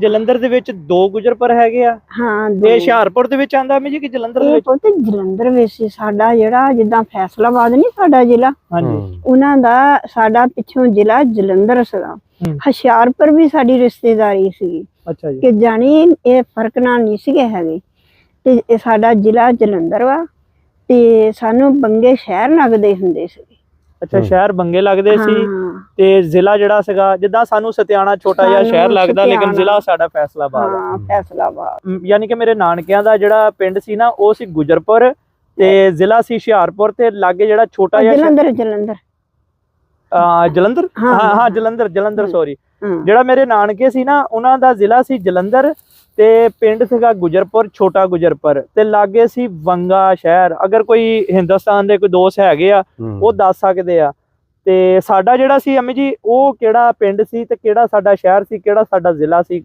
ਜਲੰਧਰ ਦੇ ਵਿੱਚ ਦੋ ਗੁਜਰਪੁਰ ਹੈਗੇ ਆ। ਹਾਂ ਤੇ ਦੋ। ਹੁਸ਼ਿਆਰਪੁਰ ਦੇ ਵਿੱਚ ਆਂਦਾ ਮੈਂ ਜੀ ਕਿ ਜਲੰਧਰ ਦੇ ਇਹ ਵਿੱਚ? ਪੁੱਤ ਜਲੰਧਰ ਵਿੱਚ ਸੀ ਸਾਡਾ ਜਿਹੜਾ ਜਿੱਦਾਂ ਫੈਸਲਾਬਾਦ ਨਹੀਂ ਸਾਡਾ ਜ਼ਿਲ੍ਹਾ? ਹਾਂਜੀ। ਉਹਨਾਂ ਦਾ ਸਾਡਾ ਪਿੱਛੋਂ ਜ਼ਿਲ੍ਹਾ ਜਲੰਧਰ ਸੀਗਾ। ਹੂੰ। ਹੁਸ਼ਿਆਰਪੁਰ ਵੀ ਸਾਡੀ ਰਿਸ਼ਤੇਦਾਰੀ ਸੀ ਅੱਛਾ ਜੀ। ਕਿ ਜਾਣੀ ਇਹ ਫ਼ਰਕ ਨਾਲ ਨਹੀਂ ਸੀਗੇ ਹੈਗੇ। ਤੇ ਇਹ ਸਾਡਾ ਜ਼ਿਲ੍ਹਾ ਜਲੰਧਰ ਵਾ। ਤੇ ਸਾਨੂੰ ਬੰਗੇ ਸ਼ਹਿਰ ਲੱਗਦੇ ਹੁੰਦੇ ਸੀ। ਅੱਛਾ ਸ਼ਹਿਰ ਬੰਗੇ ਲੱਗਦੇ ਸੀ ਤੇ ਜ਼ਿਲ੍ਹਾ ਜਿਹੜਾ ਸੀਗਾ ਜਿੱਦਾਂ ਸਾਨੂੰ ਸਤਿਆਣਾ ਛੋਟਾ ਜਿਹਾ ਸ਼ਹਿਰ ਲੱਗਦਾ ਲੇਕਿਨ। ਜ਼ਿਲ੍ਹਾ ਸਾਡਾ ਫੈਸਲਾਬਾਦ ਹਾਂ ਫੈਸਲਾਬਾਦ। ਯਾਨੀ ਕਿ ਮੇਰੇ ਨਾਨਕਿਆਂ ਦਾ ਜਿਹੜਾ ਪਿੰਡ ਸੀ ਨਾ ਉਹ ਸੀ ਗੁਜਰਪੁਰ ਤੇ ਜ਼ਿਲ੍ਹਾ ਸੀ ਹੁਸ਼ਿਆਰਪੁਰ ਤੇ ਲਾਗੇ ਜਿਹੜਾ ਛੋਟਾ ਜਿਹਾ ਜਲੰਧਰ ਜਲੰਧਰ। ਜਲੰਧਰ? ਹਾਂ, ਹਾਂ ਜਲੰਧਰ ਜਲੰਧਰ। ਸੌਰੀ ਜਿਹੜਾ ਮੇਰੇ ਨਾਨਕੇ ਸੀ ਨਾ ਉਹਨਾਂ ਦਾ ਜ਼ਿਲ੍ਹਾ ਸੀ ਜਲੰਧਰ ਤੇ ਪਿੰਡ ਸੀਗਾ ਗੁਜਰਪੁਰ ਛੋਟਾ ਗੁਜਰਪੁਰ। ਤੇ ਲਾਗੇ ਸੀ ਵੰਗਾ ਸ਼ਹਿਰ। ਅਗਰ ਕੋਈ ਹਿੰਦੁਸਤਾਨ ਦੇ ਕੋਈ ਦੋਸਤ ਹੈਗੇ ਆ ਉਹ ਦੱਸ ਸਕਦੇ ਆ। ਤੇ ਸਾਡਾ ਜਿਹੜਾ ਸੀ ਅਮੀ ਜੀ ਉਹ ਕਿਹੜਾ ਪਿੰਡ ਸੀ ਤੇ ਕਿਹੜਾ ਸਾਡਾ ਸ਼ਹਿਰ ਸੀ ਕਿਹੜਾ ਸਾਡਾ ਜ਼ਿਲ੍ਹਾ ਸੀ?